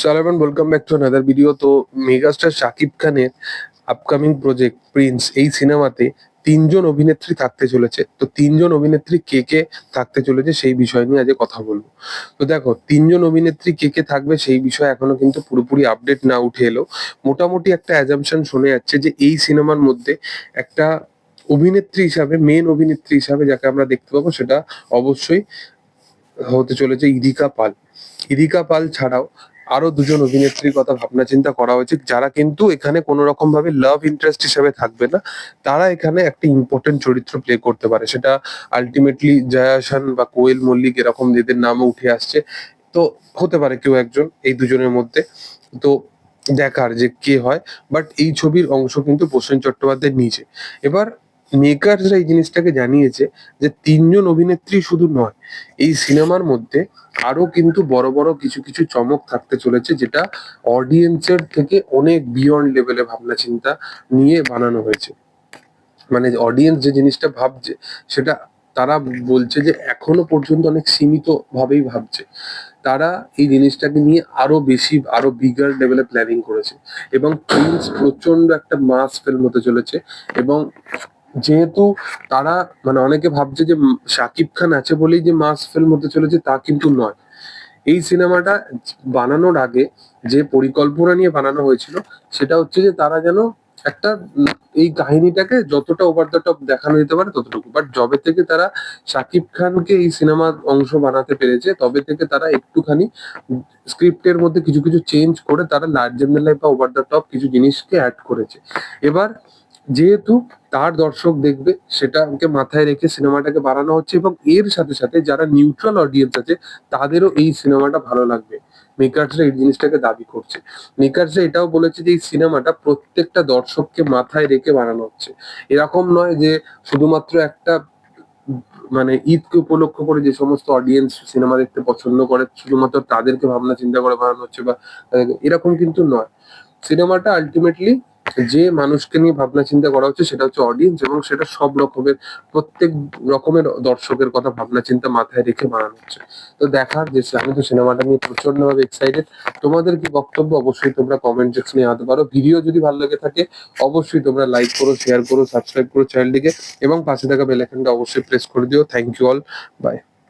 সালামান welcome back to another video তো megastar Shakib খানের upcoming project Prince এই সিনেমাতে তিনজন অভিনেত্রী থাকতে চলেছে। তো তিনজন অভিনেত্রী কে কে থাকতে চলেছে সেই বিষয় নিয়ে আজকে কথা বলব। তো দেখো, তিনজন অভিনেত্রী কে কে থাকবে সেই বিষয়ে এখনও কিন্তু পুরোপুরি আপডেট না উঠে এলো। মোটামুটি একটা অ্যাজাম্পশন শোনা যাচ্ছে যে এই সিনেমার মধ্যে একটা অভিনেত্রী হিসাবে মেন অভিনেত্রী হিসাবে যাকে আমরা দেখতে পাবো সেটা অবশ্যই হতে চলেছে ইদিকা পাল। ইদিকা পাল ছাড়াও আরও দুজন অভিনেত্রীর কথা ভাবনা চিন্তা করা হয়েছে যারা কিন্তু এখানে কোনো রকম ভাবে লাভ ইন্টারেস্ট হিসেবে থাকবে না, তারা এখানে একটা ইম্পর্টেন্ট চরিত্র প্লে করতে পারে। সেটা আলটিমেটলি জয়া হাসান বা কোয়েল মল্লিক এরকম যাদের নামও উঠে আসছে। তো হতে পারে কেউ একজন এই দুজনের মধ্যে। তো দেখার যে কে হয় বাট এই ছবির অংশ কিন্তু প্রসেন চট্টোপাধ্যায় নিজে। এবার মেকারসরা এই জিনিসটাকে জানিয়েছে যে তিনজন অভিনেত্রী শুধু নয়, এই সিনেমার মধ্যে আরও কিন্তু বড় বড় কিছু কিছু চমক থাকতে চলেছে যেটা অডিয়েন্সের থেকে অনেক বিয়ন্ড লেভেলে ভাবনা চিন্তা নিয়ে বানানো হয়েছে। মানে অডিয়েন্স যে জিনিসটা ভাবছে সেটা তারা বলছে যে এখনও পর্যন্ত অনেক সীমিত ভাবেই ভাবছে। তারা এই জিনিসটাকে নিয়ে আরও বেশি, আরও বিগার লেভেলে প্ল্যানিং করেছে এবং প্রিন্স প্রচণ্ড একটা মাস ফিল্ম হতে চলেছে এবং যেহেতু তারা মানে অনেকে ভাবছে যে শাকিব খান আছে বলেই যে মাস ফিল্ম হতে চলেছে, তা কিন্তু নয়। এই সিনেমাটা বানানোর আগে যে পরিকল্পনা নিয়ে বানানো হয়েছিল, সেটা হচ্ছে যে তারা যেন একটা এই কাহিনীটাকে যতটা ওভার দ্য টপ দেখানো যেতে পারে ততটুকু। বাট যবে থেকে তারা শাকিব খানকে এই সিনেমার অংশ বানাতে পেরেছে, তবে থেকে তারা একটুখানি স্ক্রিপ্টের মধ্যে কিছু কিছু চেঞ্জ করে তারা দ্যান লাইফ বা ওভার দ্য টপ কিছু জিনিসকে অ্যাড করেছে। এবার যেহেতু তার দর্শক দেখবে, সেটাকে মাথায় রেখে সিনেমাটাকে বাড়ানো হচ্ছে এবং এর সাথে সাথে যারা নিউট্রাল অডিয়েন্স আছে, তাদেরও এই সিনেমাটা ভালো লাগবে। মেকার্সরা এই জিনিসটাকে দাবি করছে। মেকার্সরা এটাও বলেছে যে, এই সিনেমাটা প্রত্যেকটা দর্শককে মাথায় রেখে বানানো হচ্ছে। এরকম নয় যে, শুধুমাত্র একটা মানে ঈদকে উপলক্ষ করে যে সমস্ত অডিয়েন্স সিনেমা দেখতে পছন্দ করে, শুধুমাত্র তাদেরকে ভাবনা চিন্তা করে বানানো হচ্ছে বা এরকম কিন্তু নয়। সিনেমাটা আলটিমেটলি যে মানুষকে নিয়ে ভাবনা চিন্তা করা হচ্ছে সেটা হচ্ছে অডিয়েন্স এবং সেটা সব রকমের, প্রত্যেক রকমের দর্শকের কথা ভাবনা চিন্তা মাথায় রেখে বানানো হচ্ছে। তো দেখার যে আমি তো সিনেমাটা নিয়ে প্রচণ্ড ভাবে এক্সাইটেড তোমাদের কি বক্তব্য? অবশ্যই তোমরা কমেন্ট সেকশনে আনতে পারো। ভিডিও যদি ভালো লেগে থাকে, অবশ্যই তোমরা লাইক করো শেয়ার করো সাবস্ক্রাইব করো চ্যানেলটিকে এবং পাশে থাকা বেল আইকনটা অবশ্যই প্রেস করে দিও। Thank you all by